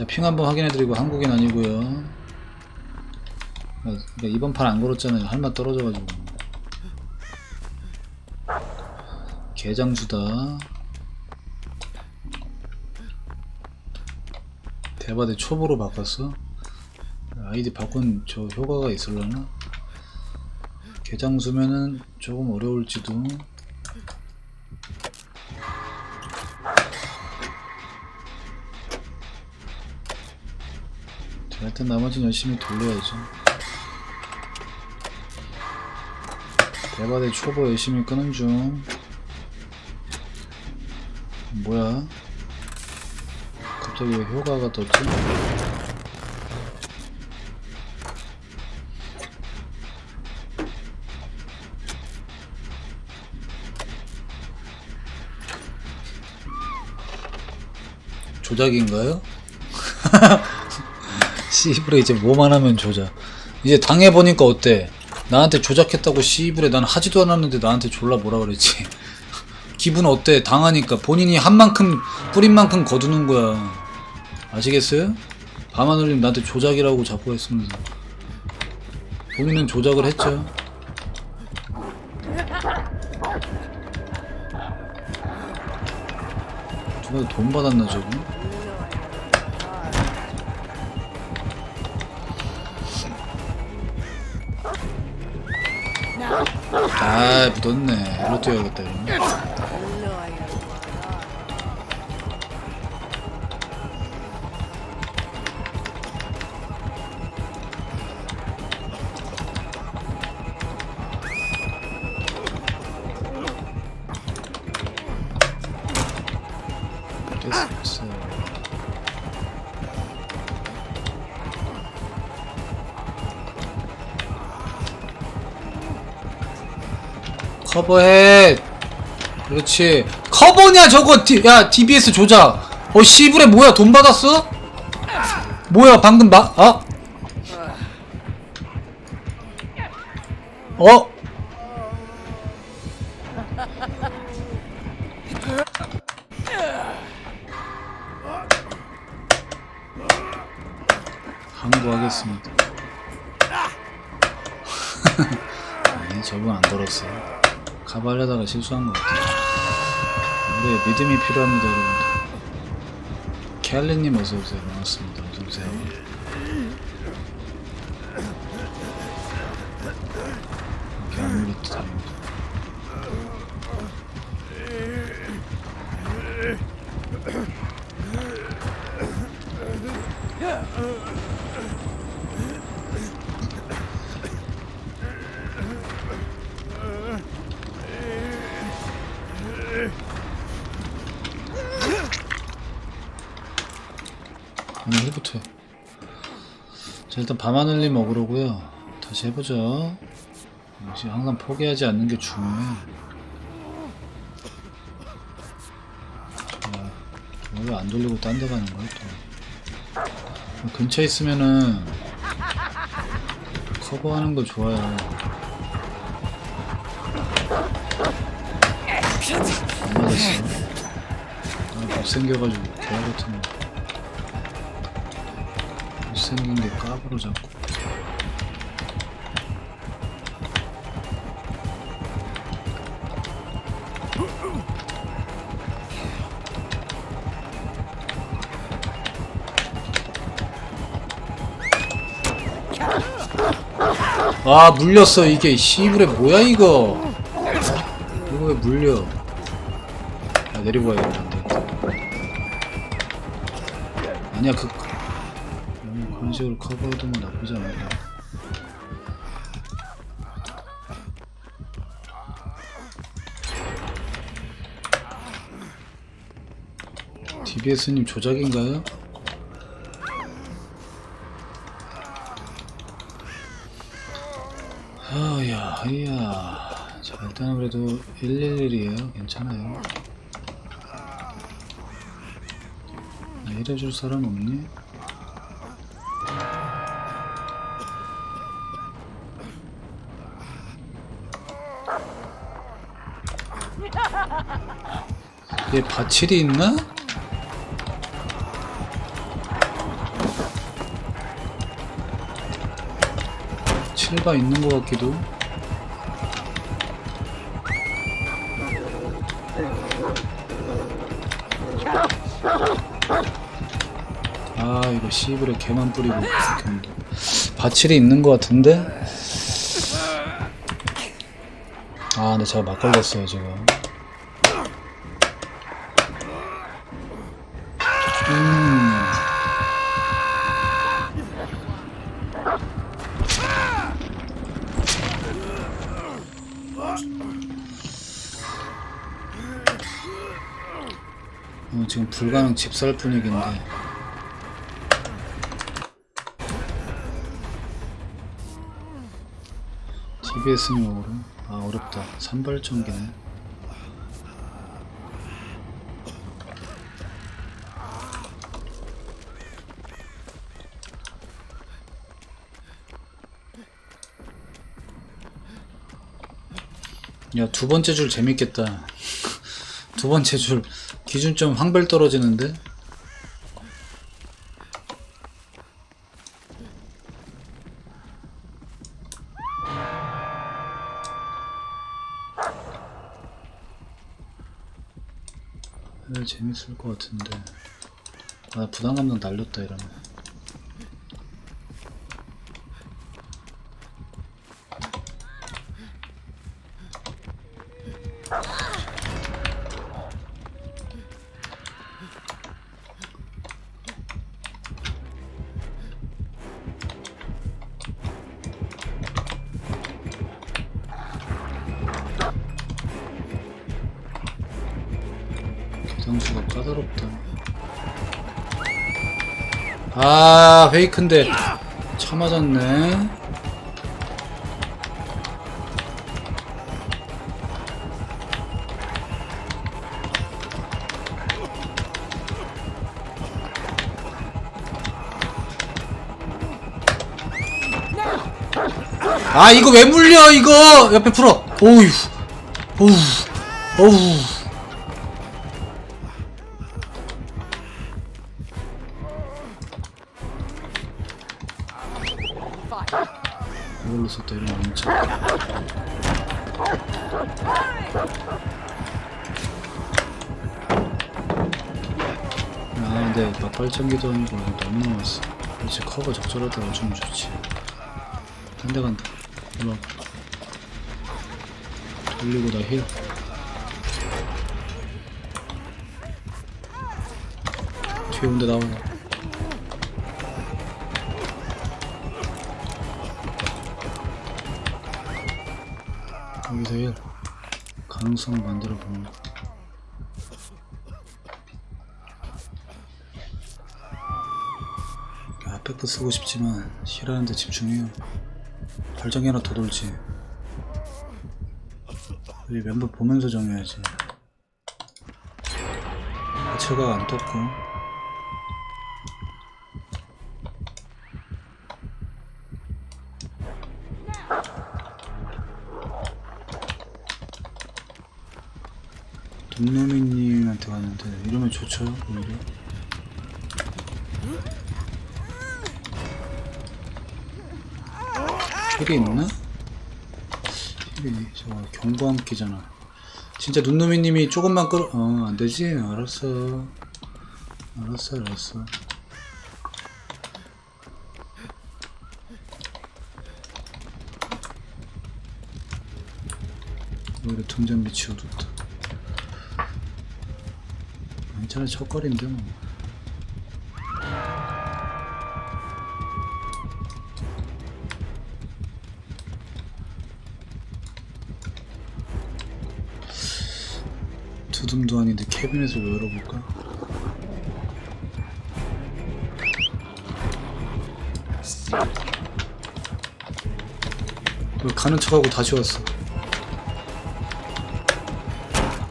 자, 핑 한번 확인해드리고 한국인 아니고요. 그러니까 이번 판 안 걸었잖아요. 할맛 떨어져가지고. 개장수다. 대바대 초보로 바꿨어? 아이디 바꾼 저 효과가 있을려나? 개장수면은 조금 어려울지도. 일단 나머지는 열심히 돌려야죠. 대바대 초보 열심히 끄는 중. 뭐야? 갑자기 왜 효과가 떴지? 조작인가요? 씨부레 이제 뭐만 하면 조작. 이제 당해보니까 어때? 나한테 조작했다고 씨부레 난 하지도 않았는데 나한테 졸라 뭐라 그랬지. 기분 어때? 당하니까 본인이 한 만큼 뿌린 만큼 거두는 거야. 아시겠어요? 밤하늘님 나한테 조작이라고 자꾸 했으면서 본인은 조작을 했죠. 누가 돈 받았나 저거? 아 묻었네. 일로 뛰어야겠다 이러면. 커버해. 그렇지. 커버냐 저거? 디, 야 DBS 조작. 어 씨부레 뭐야? 돈 받았어? 뭐야 방금 막 아? 어? 항구하겠습니다. 아니 저분 안 걸었어요 가발려다가 실수한 것 같아요. 우리 믿음이 필요합니다 여러분들. 켈리님 어서오세요. 반갑습니다. 어서오세요 오늘 힐부터 자 일단 밤하늘님 먹으려고요. 다시 해보죠. 역시 항상 포기하지 않는 게 중요해. 자왜안 돌리고 딴 데 가는 거야 또. 근처에 있으면은 커버하는 거 좋아요. 안 맞았어. 아 못생겨가지고 개야 같은 거. 못 생긴 게 까부로 잡고 아 물렸어 이게. 씨부레 뭐야 이거? 이거 왜 물려? 아 내리고 안되겠다. 아니야 그 식으로 커버해두면 나쁘지 않아 DBS님 조작인가요? 아야, 아야. 자, 일단은 그래도 111이에요. 괜찮아요. 나 일해줄 사람 없니? 얘 바칠이 있나? 칠바 있는 것 같기도 아 이거 시브레 개만 뿌리고 바칠이 있는 것 같은데? 아 근데 제가 막 걸렸어요 지금. 음. 어, 지금 불가능 집살 분위기인데. TBS용으로 아 어렵다. 산발전기네. 야 두 번째 줄 재밌겠다. 두 번째 줄 기준점 황벨 떨어지는데 네, 재밌을 것 같은데. 아 부담감도 날렸다 이러면 계산수가 까다롭다. 아 페이크인데 차 맞았네. 아 이거 왜 물려 이거? 옆에 풀어. 오우 오우 오우 이러면 진짜 아 근데 막발전기도 아니고 너무 나왔어. 그렇지 커버 적절하다 요즘 좋지. 한 대 간다. 올라 돌리고 나힐. 뒤에 온데 나와 여기서 일 가능성 만들어 보는 거. 앞에도 쓰고 싶지만 힐하는 데 집중해요. 발정이 하나 더 돌지. 우리 멤버 보면서 정해야지. 하체가 안 떴고. 동노미님한테 갔는데 이러면 좋죠 오히려? 힐이 있나? 힐이 저 경고함기잖아. 진짜 눈노미님이 조금만 끌어 어 안되지? 알았어. 알았어 알았어. 오히려 등잔 어둡다 괜찮아 첫걸인데 뭐. 두둠도 아닌데 캐비넷을 왜 열어볼까? 왜 가는 척하고 다시 왔어?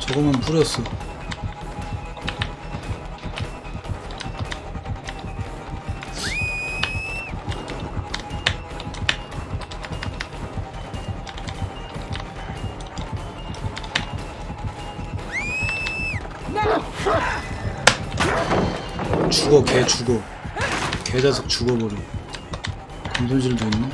저거만 뿌렸어 죽어 개 죽어. 개 자석 죽어버려. 금손실도 있네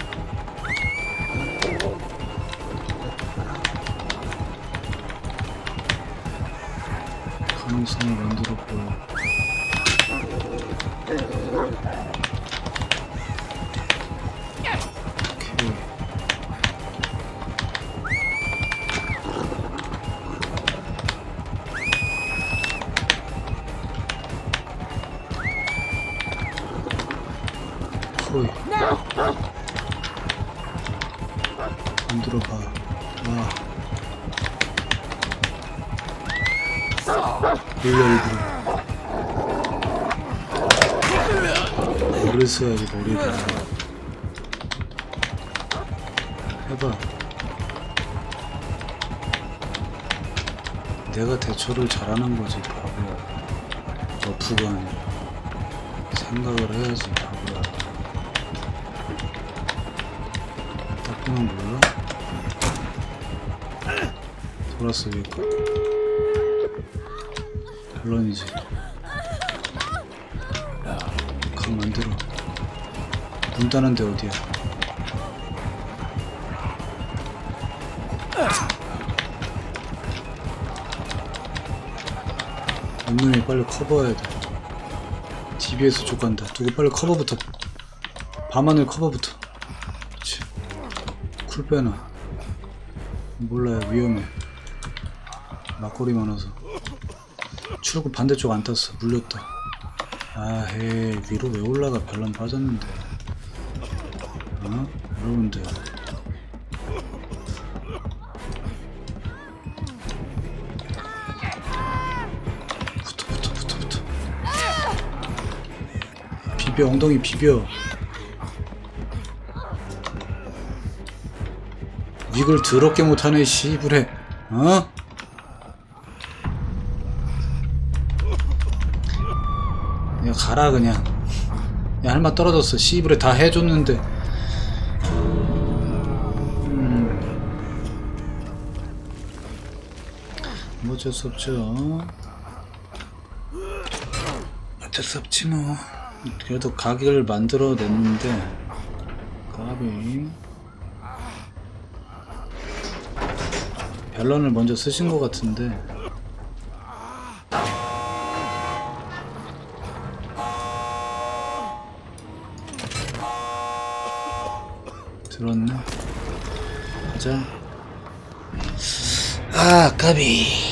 가능성을 만들었고. 호이 만들어봐. 와. 몰라 일부러 머리를 써야지 머리를 해봐. 내가 대처를 잘하는 거지 바보야. 너프가 아니라 생각을 해야지 바보야 딱 보면 몰라? 돌았어 얘가 결론이지. 야각 만들어. 문 따는 데 어디야? 눈눈이 빨리 커버해야 돼. DBS 쪽 간다. 두고 빨리 커버부터. 밤하늘 커버부터 쿨 빼놔 몰라요 위험해. 막걸리 많아서. 출구 반대쪽 안 탔어. 물렸다. 아헤 위로 왜 올라가? 별난 빠졌는데. 어? 여러분들. 붙어 붙어 붙어 붙어. 비벼 엉덩이 비벼 이걸 더럽게 못하네 씨부레 어? 야 가라 그냥. 야 할마 떨어졌어. 씨부레 다 해줬는데. 음. 뭐 어쩔 수 없죠. 어쩔 수 없지 뭐. 그래도 가게를 만들어 냈는데 까비 별론을 먼저 쓰신 것 같은데. 들었네. 가자. 아 까비